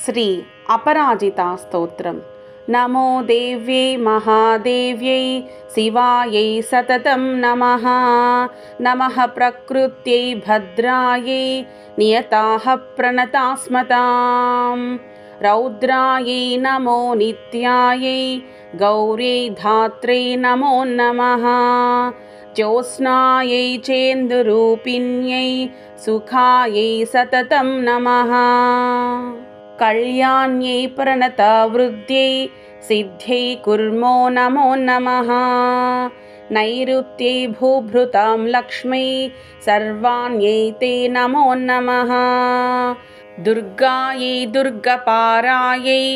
श्री अपराजितास्तोत्रम्। नमो देव्यै महादेव्यै शिवायै सततं नमः। नमः प्रकृत्यै भद्रायै नियताः प्रणतास्मतां रौद्रायै नमो नित्यायै गौर्यै धात्रे नमो नमः। ज्योत्स्नायै चेन्दुरूपिण्यै सुखायै सततं नमः कल्याण्यै प्रणतवृद्ध्यै सिद्ध्यै कुर्मो नमो नमः। नैऋत्यै भूभृतां लक्ष्मै सर्वाण्यै ते नमो नमः। दुर्गायै दुर्गपारायै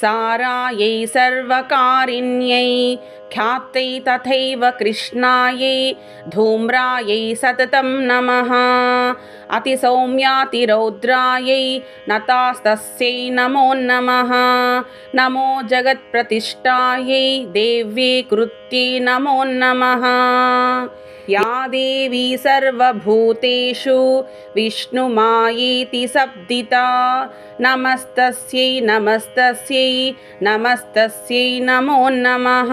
सारायै सर्वकारिण्यै ख्यात्यै तथैव कृष्णायै धूम्रायै सततं नमः अतिसौम्यातिरौद्रायै नतास्तस्यै नमो नमः। नमो जगत्प्रतिष्ठायै देव्यै कृत्यै नमो नमः। या देवी सर्वभूतेषु विष्णुमायेति सब्दिता। नमस्तस्यै नमस्तस्यै नमस्तस्यै नमो नमः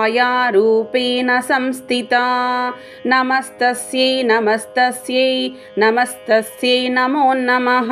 छायारूपेण संस्थिता नमस्तस्यै नमस्तस्यै नमस्तस्यै नमो नमः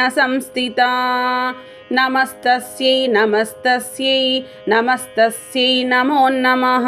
संस्थिता। नमस्तस्यै नमस्तस्यै नमस्तस्यै नमो नमः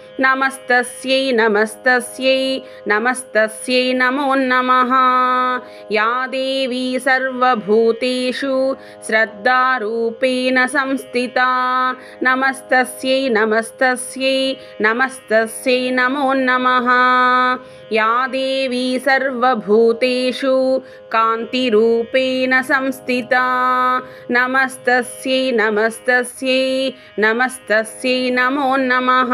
नमस्तस्यै नमस्तस्यै नमस्तस्यै नमो नमः या देवी सर्वभूतेषु श्रद्धारूपेण संस्थिता नमस्तस्यै नमस्तस्यै नमस्तस्यै नमो नमः या देवी सर्वभूतेषु कान्तिरूपेण संस्थिता नमस्तस्यै नमस्तस्यै नमस्तस्यै नमो नमः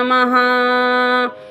नमः।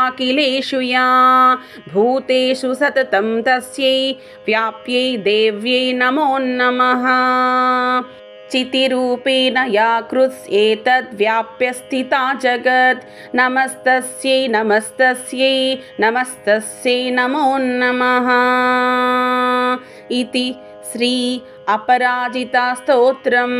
चाखिलेषु या। भूतेषु सततं तस्यै व्याप्यै देव्यै नमो नमः। चितिरूपेण या कृत्स्येतद्व्याप्य स्थिता जगत्। नमस्तस्यै नमस्तस्यै नमस्तस्यै नमो नमः। इति श्री अपराजितास्तोत्रम्